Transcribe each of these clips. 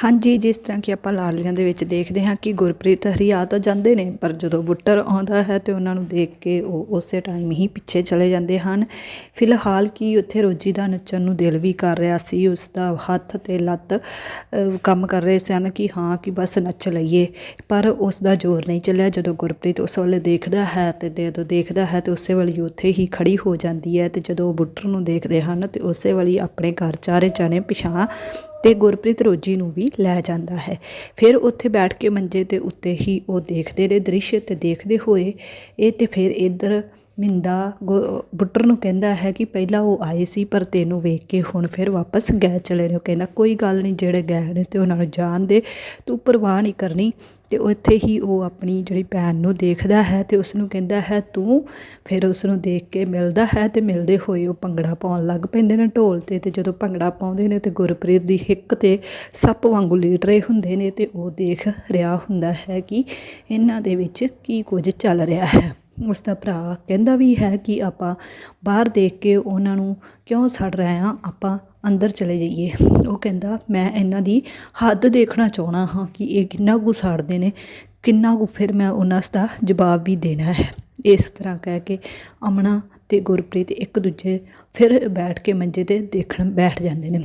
ਹਾਂਜੀ, ਜਿਸ ਤਰ੍ਹਾਂ ਕਿ ਆਪਾਂ ਲਾਡਲੀਆਂ ਦੇ ਵਿੱਚ ਦੇਖਦੇ ਹਾਂ ਕਿ ਗੁਰਪ੍ਰੀਤ ਹਰੀਆ ਤਾਂ ਜਾਂਦੇ ਨੇ, ਪਰ ਜਦੋਂ ਬੁੱਟਰ ਆਉਂਦਾ ਹੈ ਤੇ ਉਹਨਾਂ ਨੂੰ ਦੇਖ ਕੇ ਉਹ ਉਸੇ ਟਾਈਮ ਹੀ ਪਿੱਛੇ ਚਲੇ ਜਾਂਦੇ ਹਨ। ਫਿਲਹਾਲ ਕੀ ਉੱਥੇ ਰੋਜੀ ਦਾ ਨੱਚਣ ਨੂੰ ਦਿਲ ਵੀ ਕਰ ਰਿਹਾ ਸੀ, ਉਸ ਦਾ ਹੱਥ ਤੇ ਲੱਤ ਕੰਮ ਕਰ ਰਹੇ ਸਨ ਕਿ ਹਾਂ, ਕਿ ਬਸ ਨੱਚ ਲਈਏ। ਪਰ ਉਸ ਦਾ ਜ਼ੋਰ ਨਹੀਂ ਚੱਲਿਆ। ਜਦੋਂ ਗੁਰਪ੍ਰੀਤ ਉਸ ਵੇਲੇ ਦੇਖਦਾ ਹੈ ਤੇ ਜਦੋਂ ਦੇਖਦਾ ਹੈ ਤੇ ਉਸੇ ਵਾਲੀ ਉੱਥੇ ਹੀ ਖੜੀ ਹੋ ਜਾਂਦੀ ਹੈ ਤੇ ਜਦੋਂ ਉਹ ਬੁੱਟਰ ਨੂੰ ਦੇਖਦੇ ਹਨ ਤੇ ਉਸੇ ਵੇਲੇ ਆਪਣੇ ਘਰ ਚਾਰੇ ਜਾਣੇ ਪਿਛਾਂ ਤੇ ਗੁਰਪ੍ਰੀਤ ਰੋਜੀ ਨੂੰ ਵੀ ਲੈ ਜਾਂਦਾ ਹੈ। ਫਿਰ ਉੱਥੇ ਬੈਠ ਕੇ ਮੰਜੇ ਦੇ ਉੱਤੇ ਹੀ ਉਹ ਦੇਖਦੇ ਨੇ ਦ੍ਰਿਸ਼ ਤੇ ਦੇਖਦੇ ਹੋਏ ਇਹ ਤੇ ਫਿਰ ਇੱਧਰ ਮਿੰਦਾ ਗੁ- ਬੁੱਟਰ ਨੂੰ ਕਹਿੰਦਾ ਹੈ ਕਿ ਪਹਿਲਾਂ ਉਹ ਆਏ ਸੀ ਪਰ ਤੈਨੂੰ ਵੇਖ ਕੇ ਹੁਣ ਫਿਰ ਵਾਪਸ ਗਏ ਚਲੇ ਨੇ। ਉਹ ਕਹਿੰਦਾ, ਕੋਈ ਗੱਲ ਨਹੀਂ, ਜਿਹੜੇ ਗਏ ਨੇ ਤੇ ਉਹਨਾਂ ਨੂੰ ਜਾਣ ਦੇ ਤੂੰ ਪਰਵਾਹ ਨਹੀਂ ਕਰਨੀ ਅਤੇ ਉੱਥੇ ਹੀ ਉਹ ਆਪਣੀ ਜਿਹੜੀ ਭੈਣ ਨੂੰ ਦੇਖਦਾ ਹੈ ਅਤੇ ਉਸਨੂੰ ਕਹਿੰਦਾ ਹੈ, ਤੂੰ ਫਿਰ ਉਸਨੂੰ ਦੇਖ ਕੇ ਮਿਲਦਾ ਹੈ ਅਤੇ ਮਿਲਦੇ ਹੋਏ ਉਹ ਭੰਗੜਾ ਪਾਉਣ ਲੱਗ ਪੈਂਦੇ ਨੇ ਢੋਲ ਤੇ ਅਤੇ ਜਦੋਂ ਭੰਗੜਾ ਪਾਉਂਦੇ ਨੇ ਤੇ ਗੁਰਪ੍ਰੀਤ ਦੀ ਹਿੱਕ ਤੇ ਸੱਪ ਵਾਂਗੂ ਲੀਟ ਰਹੇ ਹੁੰਦੇ ਨੇ ਅਤੇ ਉਹ ਦੇਖ ਰਿਹਾ ਹੁੰਦਾ ਹੈ ਕਿ ਇਹਨਾਂ ਦੇ ਵਿੱਚ ਕੀ ਕੁਝ ਚੱਲ ਰਿਹਾ ਹੈ। ਉਸ ਦਾ ਭਰਾ ਕਹਿੰਦਾ ਵੀ ਹੈ ਕਿ ਆਪਾਂ ਬਾਹਰ ਦੇਖ ਕੇ ਉਹਨਾਂ ਨੂੰ ਕਿਉਂ ਸੜ ਰਹੇ ਹਾਂ, ਆਪਾਂ ਅੰਦਰ ਚਲੇ ਜਾਈਏ। ਉਹ ਕਹਿੰਦਾ, ਮੈਂ ਇਹਨਾਂ ਦੀ ਹੱਦ ਦੇਖਣਾ ਚਾਹਣਾ ਹਾਂ ਕਿ ਇਹ ਕਿੰਨਾ ਕੁ ਸਾੜਦੇ ਨੇ, ਕਿੰਨਾ ਕੁ ਫਿਰ ਮੈਂ ਉਹਨਾਂ ਦਾ ਜਵਾਬ ਵੀ ਦੇਣਾ ਹੈ। ਇਸ ਤਰ੍ਹਾਂ ਕਹਿ ਕੇ ਅਮਨਾ ਤੇ ਗੁਰਪ੍ਰੀਤ ਇੱਕ ਦੂਜੇ ਫਿਰ ਬੈਠ ਕੇ ਮੰਜੇ ਤੇ ਦੇਖਣ ਬੈਠ ਜਾਂਦੇ ਨੇ।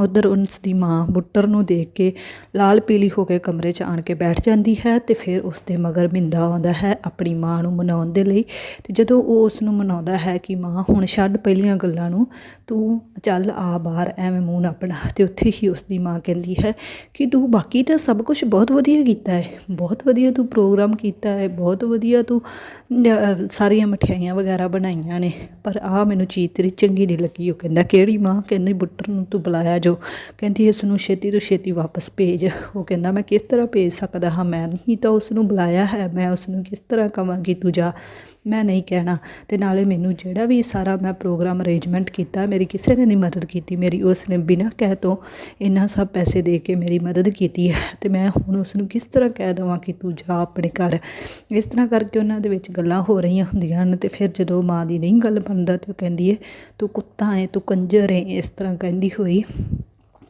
ਉਧਰ ਉਸ ਦੀ ਮਾਂ ਬੁੱਟਰ ਨੂੰ ਦੇਖ ਕੇ ਲਾਲ ਪੀਲੀ ਹੋ ਕੇ ਕਮਰੇ 'ਚ ਆਣ ਕੇ ਬੈਠ ਜਾਂਦੀ ਹੈ ਤੇ ਫਿਰ ਉਸ ਦੇ ਮਗਰ ਮਿੰਦਾ ਆਉਂਦਾ ਹੈ ਆਪਣੀ ਮਾਂ ਨੂੰ ਮਨਾਉਣ ਦੇ ਲਈ। ਤੇ ਜਦੋਂ ਉਹ ਉਸ ਨੂੰ ਮਨਾਉਂਦਾ ਹੈ ਕਿ ਮਾਂ, ਹੁਣ ਛੱਡ ਪਹਿਲੀਆਂ ਗੱਲਾਂ ਨੂੰ, ਤੂੰ ਚੱਲ ਆ ਬਾਹਰ, ਐਵੇਂ ਮੂੰਹ ਨਾ ਬਣਾ ਤੇ ਉੱਥੇ ਹੀ ਉਸ ਦੀ ਮਾਂ ਕਹਿੰਦੀ ਹੈ ਕਿ ਤੂੰ ਬਾਕੀ ਤਾਂ ਸਭ ਕੁਝ ਬਹੁਤ ਵਧੀਆ ਕੀਤਾ ਹੈ। ਬਹੁਤ ਵਧੀਆ ਤੂੰ ਪ੍ਰੋਗਰਾਮ ਕੀਤਾ ਹੈ, ਬਹੁਤ ਵਧੀਆ ਤੂੰ ਸਾਰੀਆਂ ਮਠਿਆਈਆਂ ਵਗੈਰਾ ਬਣਾਈਆਂ ਨੇ। ਪਰ ਆ ਮੈਨੂੰ ਚੀਜ਼ ਤੇਰੀ ਚੰਗੀ ਨਹੀਂ ਲੱਗੀ। ਉਹ ਕਹਿੰਦਾ, ਕਿਹੜੀ ਮਾਂ? ਕਹਿੰਦੀ ਬੁੱਟਰ ਨੂੰ ਤੂੰ ਬੁਲਾਇਆ ਜੋ ਕਹਿੰਦੀ ਇਸ ਨੂੰ ਛੇਤੀ ਤੋਂ ਛੇਤੀ ਵਾਪਸ ਭੇਜ। ਉਹ ਕਹਿੰਦਾ, ਮੈਂ ਕਿਸ ਤਰ੍ਹਾਂ ਭੇਜ ਸਕਦਾ ਹਾਂ? ਮੈਂ ਨਹੀਂ ਤਾਂ ਉਸ ਨੂੰ ਬੁਲਾਇਆ ਹੈ। ਮੈਂ ਉਸ ਨੂੰ ਕਿਸ ਤਰ੍ਹਾਂ ਕਵਾਂਗੀ ਤੂੰ ਜਾ? ਮੈਂ ਨਹੀਂ ਕਹਿਣਾ। ਤੇ ਨਾਲੇ ਮੈਨੂੰ ਜਿਹੜਾ ਵੀ ਸਾਰਾ ਮੈਂ ਪ੍ਰੋਗਰਾਮ ਅਰੇਂਜਮੈਂਟ ਕੀਤਾ, ਮੇਰੀ ਕਿਸੇ ਨੇ ਨਹੀਂ ਮਦਦ ਕੀਤੀ। ਮੇਰੀ ਉਸ ਨੇ ਬਿਨਾਂ ਕਹਿ ਤੋਂ ਇੰਨਾ ਸਭ ਪੈਸੇ ਦੇ ਕੇ ਮੇਰੀ ਮਦਦ ਕੀਤੀ ਹੈ। ਤੇ ਮੈਂ ਹੁਣ ਉਸ ਨੂੰ ਕਿਸ ਤਰ੍ਹਾਂ ਕਹਿ ਦਵਾਂ ਕਿ ਤੂੰ ਜਾ ਆਪਣੇ ਘਰ? ਇਸ ਤਰ੍ਹਾਂ ਕਰਕੇ ਉਹਨਾਂ ਦੇ ਵਿੱਚ ਗੱਲਾਂ ਹੋ ਰਹੀਆਂ ਹੁੰਦੀਆਂ ਹਨ। ਤੇ ਫਿਰ ਜਦੋਂ ਮਾਂ ਦੀ ਨਹੀਂ ਗੱਲ ਬਣਦਾ, ਤੇ ਉਹ ਕਹਿੰਦੀ ਹੈ ਤੂੰ ਕੁੱਤਾ ਏ, ਤੂੰ ਕੰਜਰ ਏ। ਇਸ ਤਰ੍ਹਾਂ ਕਹਿੰਦੀ ਹੋਈ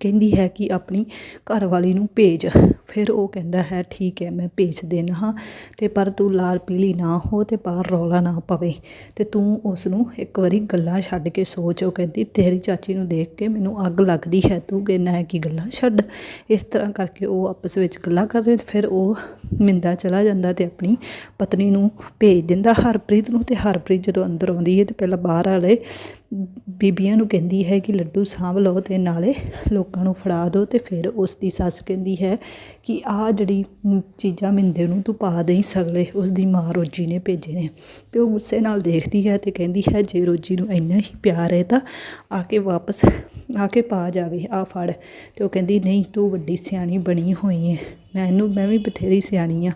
ਕਹਿੰਦੀ ਹੈ ਕਿ ਆਪਣੀ ਘਰਵਾਲੀ ਨੂੰ ਭੇਜ। ਫਿਰ ਉਹ ਕਹਿੰਦਾ ਹੈ, ਠੀਕ ਹੈ, ਮੈਂ ਭੇਜ ਦੇਣਾ ਹਾਂ ਅਤੇ ਪਰ ਤੂੰ ਲਾਲ ਪੀਲੀ ਨਾ ਹੋ ਅਤੇ ਬਾਹਰ ਰੌਲਾ ਨਾ ਪਵੇ ਅਤੇ ਤੂੰ ਉਸ ਨੂੰ ਇੱਕ ਵਾਰੀ ਗੱਲਾਂ ਛੱਡ ਕੇ ਸੋਚ। ਉਹ ਕਹਿੰਦੀ, ਤੇਰੀ ਚਾਚੀ ਨੂੰ ਦੇਖ ਕੇ ਮੈਨੂੰ ਅੱਗ ਲੱਗਦੀ ਹੈ, ਤੂੰ ਕਹਿੰਦਾ ਹੈ ਕਿ ਗੱਲਾਂ ਛੱਡ। ਇਸ ਤਰ੍ਹਾਂ ਕਰਕੇ ਉਹ ਆਪਸ ਵਿੱਚ ਗੱਲਾਂ ਕਰਦੇ ਫਿਰ ਉਹ ਮਿੰਦਾ ਚਲਾ ਜਾਂਦਾ ਅਤੇ ਆਪਣੀ ਪਤਨੀ ਨੂੰ ਭੇਜ ਦਿੰਦਾ, ਹਰਪ੍ਰੀਤ ਨੂੰ ਅਤੇ ਹਰਪ੍ਰੀਤ ਜਦੋਂ ਅੰਦਰ ਆਉਂਦੀ ਹੈ ਤੇ ਪਹਿਲਾਂ ਬਾਹਰ ਵਾਲੇ ਬੀਬੀਆਂ ਨੂੰ ਕਹਿੰਦੀ ਹੈ ਕਿ ਲੱਡੂ ਸਾਂਭ ਲਓ ਅਤੇ ਨਾਲੇ ਲੋਕਾਂ ਨੂੰ ਫੜਾ ਦਿਓ ਅਤੇ ਫਿਰ ਉਸ ਦੀ ਸੱਸ ਕਹਿੰਦੀ ਹੈ ਕਿ ਆਹ ਜਿਹੜੀ ਚੀਜ਼ਾਂ ਮਿੰਦੇ ਨੂੰ ਤੂੰ ਪਾ ਦੇਈ ਸਗਲੇ, ਉਸ ਦੀ ਮਾਂ ਰੋਜੀ ਨੇ ਭੇਜੇ ਨੇ। ਅਤੇ ਉਹ ਗੁੱਸੇ ਨਾਲ ਦੇਖਦੀ ਹੈ ਅਤੇ ਕਹਿੰਦੀ ਹੈ, ਜੇ ਰੋਜੀ ਨੂੰ ਇੰਨਾ ਹੀ ਪਿਆਰ ਹੈ ਤਾਂ ਆ ਕੇ ਵਾਪਸ, ਆ ਕੇ ਪਾ ਜਾਵੇ, ਆ ਫੜ। ਅਤੇ ਉਹ ਕਹਿੰਦੀ, ਨਹੀਂ, ਤੂੰ ਵੱਡੀ ਸਿਆਣੀ ਬਣੀ ਹੋਈ ਹੈ ਮੈਨੂੰ ਮੈਂ ਵੀ ਬਥੇਰੀ ਸਿਆਣੀ ਆ।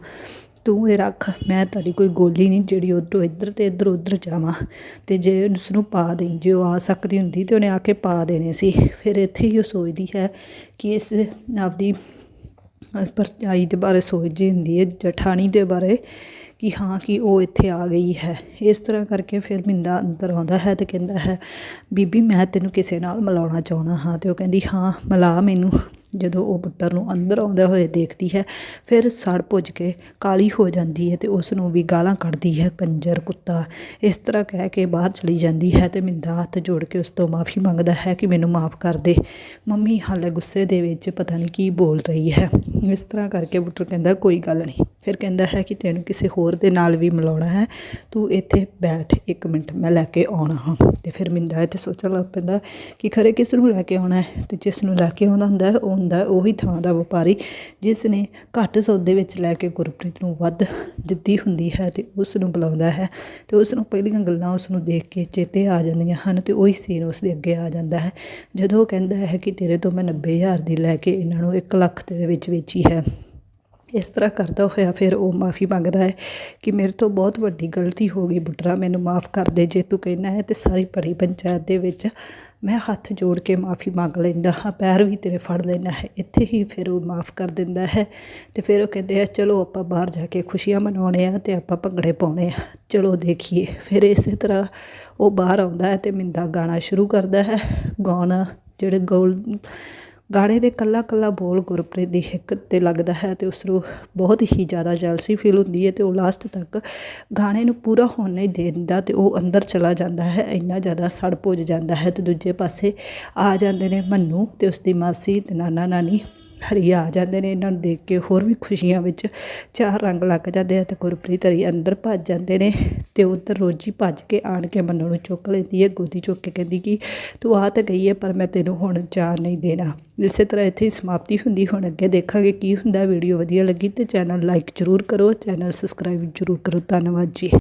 ਤੂੰ ਇਹ ਰੱਖ, ਮੈਂ ਤੁਹਾਡੀ ਕੋਈ ਗੋਲੀ ਨਹੀਂ ਜਿਹੜੀ ਉੱਧਰੋਂ ਇੱਧਰ ਅਤੇ ਇੱਧਰ ਉੱਧਰ ਜਾਵਾਂ। ਅਤੇ ਜੇ ਉਸਨੂੰ ਪਾ ਦੇਈ, ਜੇ ਉਹ ਆ ਸਕਦੀ ਹੁੰਦੀ ਤਾਂ ਉਹਨੇ ਆ ਕੇ ਪਾ ਦੇਣੇ ਸੀ। ਫਿਰ ਇੱਥੇ ਹੀ ਉਹ ਸੋਚਦੀ ਹੈ ਕਿ ਇਸ ਆਪਦੀ ਪਰਚਾਈ ਦੇ ਬਾਰੇ ਸੋਚਦੀ ਹੁੰਦੀ ਹੈ, ਜਠਾਣੀ ਦੇ ਬਾਰੇ, ਕਿ ਹਾਂ, ਕਿ ਉਹ ਇੱਥੇ ਆ ਗਈ ਹੈ। ਇਸ ਤਰ੍ਹਾਂ ਕਰਕੇ ਫਿਰ ਮਿੰਦਾ ਅੰਦਰ ਆਉਂਦਾ ਹੈ ਤੇ ਕਹਿੰਦਾ ਹੈ, ਬੀਬੀ, ਮੈਂ ਤੈਨੂੰ ਕਿਸੇ ਨਾਲ ਮਿਲਾਉਣਾ ਚਾਹੁੰਦਾ ਹਾਂ। ਤੇ ਉਹ ਕਹਿੰਦੀ, ਹਾਂ, ਮਿਲਾ ਮੈਨੂੰ। ਜਦੋਂ ਉਹ ਬੁੱਟਰ ਨੂੰ ਅੰਦਰ ਆਉਂਦਾ ਹੋਏ ਦੇਖਦੀ ਹੈ, ਫਿਰ ਸੜ ਭੁੱਜ ਕੇ ਕਾਲੀ ਹੋ ਜਾਂਦੀ ਹੈ ਤੇ ਉਸ ਨੂੰ ਵੀ ਗਾਲਾਂ ਕੱਢਦੀ ਹੈ, ਕੰਜਰ ਕੁੱਤਾ। ਇਸ ਤਰ੍ਹਾਂ ਕਹਿ ਕੇ ਬਾਹਰ ਚਲੀ ਜਾਂਦੀ ਹੈ ਤੇ ਮਿੰਦਾ ਹੱਥ ਜੋੜ ਕੇ ਉਸ ਤੋਂ ਮਾਫੀ ਮੰਗਦਾ ਹੈ ਕਿ ਮੈਨੂੰ ਮਾਫ ਕਰ ਦੇ। ਮੰਮੀ ਹਾਲੇ ਗੁੱਸੇ ਦੇ ਵਿੱਚ ਪਤਾ ਨਹੀਂ ਕੀ ਬੋਲ ਰਹੀ ਹੈ। ਇਸ ਤਰ੍ਹਾਂ ਕਰਕੇ ਬੁੱਟਰ ਕਹਿੰਦਾ, ਕੋਈ ਗੱਲ ਨਹੀਂ। ਫਿਰ ਕਹਿੰਦਾ ਹੈ ਕਿ ਤੈਨੂੰ ਕਿਸੇ ਹੋਰ ਦੇ ਨਾਲ ਵੀ ਮਿਲਾਉਣਾ ਹੈ, ਤੂੰ ਇੱਥੇ ਬੈਠ ਇੱਕ ਮਿੰਟ, ਮੈਂ ਲੈ ਕੇ ਆਉਣਾ ਹਾਂ। ਤੇ ਫਿਰ ਮਿੰਦਾ ਇੱਥੇ ਸੋਚਣ ਲੱਗ ਪੈਂਦਾ ਕਿ ਖਰੇ ਕਿਸ ਨੂੰ ਲੈ ਕੇ ਆਉਣਾ ਹੈ? ਤੇ ਜਿਸ ਨੂੰ ਲੈ ਕੇ ਆਉਂਦਾ ਹੁੰਦਾ ਹੈ, ਉਹ ਹੁੰਦਾ ਉਹੀ ਥਾਂ ਦਾ ਵਪਾਰੀ, ਜਿਸ ਨੇ ਘੱਟ ਸੌਦੇ ਵਿੱਚ ਲੈ ਕੇ ਗੁਰਪ੍ਰੀਤ ਨੂੰ ਵੱਧ ਦਿੱਤੀ ਹੁੰਦੀ ਹੈ ਤੇ ਉਸ ਨੂੰ ਬੁਲਾਉਂਦਾ ਹੈ। ਤੇ ਉਸ ਨੂੰ ਪਹਿਲੀਆਂ ਗੱਲਾਂ ਉਸ ਨੂੰ ਦੇਖ ਕੇ ਚੇਤੇ ਆ ਜਾਂਦੀਆਂ ਹਨ ਤੇ ਉਹੀ ਸੀਨ ਉਸ ਦੇ ਅੱਗੇ ਆ ਜਾਂਦਾ ਹੈ। ਜਦੋਂ ਉਹ ਕਹਿੰਦਾ ਹੈ ਕਿ ਤੇਰੇ ਤੋਂ ਮੈਂ 90000 ਦੀ ਲੈ ਕੇ ਇਹਨਾਂ ਨੂੰ 1 ਲੱਖ ਦੇ ਵਿੱਚ ਵੇਚੀ ਹੈ ਇਸ ਤਰ੍ਹਾਂ ਕਰਦਾ ਹੋਇਆ ਫਿਰ ਉਹ ਮਾਫੀ ਮੰਗਦਾ ਹੈ ਕਿ ਮੇਰੇ ਤੋਂ ਬਹੁਤ ਵੱਡੀ ਗਲਤੀ ਹੋ ਗਈ ਬੁੱਟਰਾ ਮੈਨੂੰ ਮਾਫ ਕਰ ਦੇ ਜੇ ਤੂੰ ਕਹਿਣਾ ਹੈ ਤੇ ਸਾਰੀ ਭਰੀ ਪੰਚਾਇਤ ਦੇ ਵਿੱਚ ਮੈਂ ਹੱਥ ਜੋੜ ਕੇ ਮਾਫੀ ਮੰਗ ਲੈਂਦਾ ਹਾਂ, ਪੈਰ ਵੀ ਤੇਰੇ ਫੜ ਲੈਣਾ ਹੈ, ਇੱਥੇ ਹੀ ਫਿਰ ਉਹ ਮਾਫ ਕਰ ਦਿੰਦਾ ਹੈ ਤੇ ਫਿਰ ਉਹ ਕਹਿੰਦੇ ਆ ਚਲੋ ਆਪਾਂ ਬਾਹਰ ਜਾ ਕੇ ਖੁਸ਼ੀਆਂ ਮਨਾਉਣੇ ਆ ਤੇ ਆਪਾਂ ਭੰਗੜੇ ਪਾਉਣੇ ਆ, ਚਲੋ ਦੇਖੀਏ। ਫਿਰ ਇਸੇ ਤਰ੍ਹਾਂ ਉਹ ਬਾਹਰ ਆਉਂਦਾ ਹੈ ਤੇ ਮਿੰਦਾ ਗਾਣਾ ਸ਼ੁਰੂ ਕਰਦਾ ਹੈ, ਗਾਉਣਾ ਜਿਹੜੇ ਗੋਲ ਗਾਣੇ ਦੇ ਕੱਲਾ ਕੱਲਾ ਬੋਲ ਗੁਰਪ੍ਰੀਤ ਦੀ ਹਿੱਕ ਤੇ ਲੱਗਦਾ ਹੈ ਤੇ ਉਸ ਨੂੰ ਬਹੁਤ ਹੀ ਜ਼ਿਆਦਾ ਜੈਲਸੀ ਫੀਲ ਹੁੰਦੀ ਹੈ ਤੇ ਉਹ ਲਾਸਟ ਤੱਕ ਗਾਣੇ ਨੂੰ ਪੂਰਾ ਹੋਣ ਨਹੀਂ ਦਿੰਦਾ ਤੇ ਉਹ ਅੰਦਰ ਚਲਾ ਜਾਂਦਾ ਹੈ, ਇੰਨਾ ਜ਼ਿਆਦਾ ਸੜ ਭੁੱਜ ਜਾਂਦਾ ਹੈ ਤੇ ਦੂਜੇ ਪਾਸੇ ਆ ਜਾਂਦੇ ਨੇ ਮੰਨੂ ਤੇ ਉਸ ਦੀ ਮਾਸੀ ਤੇ ਨਾਨਾ ਨਾਨੀ ਹਰੀਆ ਆ ਜਾਂਦੇ ਨੇ, ਇਹਨਾਂ ਨੂੰ ਦੇਖ ਕੇ ਹੋਰ ਵੀ ਖੁਸ਼ੀਆਂ ਵਿੱਚ ਚਾਰ ਰੰਗ ਲੱਗ ਜਾਂਦੇ ਆ ਤੇ ਗੁਰਪ੍ਰੀਤ ਹਰੀ ਅੰਦਰ ਭੱਜ ਜਾਂਦੇ ਨੇ ਤੇ ਉਧਰ ਰੋਜੀ ਭੱਜ ਕੇ ਆਣ ਕੇ ਮੰਨੂ ਨੂੰ ਚੁੱਕ ਲੈਂਦੀ ਹੈ, ਗੋਦੀ ਚੁੱਕ ਕੇ ਕਹਿੰਦੀ ਕਿ ਤੂੰ ਆ ਤਾਂ ਗਈ ਹੈ, ਪਰ ਮੈਂ ਤੈਨੂੰ ਹੁਣ ਜਾਣ ਨਹੀਂ ਦੇਣਾ। ਇਸੇ ਤਰ੍ਹਾਂ ਇੱਥੇ ਸਮਾਪਤੀ ਹੁੰਦੀ, ਹੁਣ ਅੱਗੇ ਦੇਖਾਂਗੇ ਕੀ ਹੁੰਦਾ, ਵੀਡੀਓ ਵਧੀਆ ਲੱਗੀ ਤੇ ਚੈਨਲ ਲਾਈਕ ਜ਼ਰੂਰ ਕਰੋ ਚੈਨਲ ਸਬਸਕ੍ਰਾਈਬ ਜ਼ਰੂਰ ਕਰੋ, ਧੰਨਵਾਦ ਜੀ।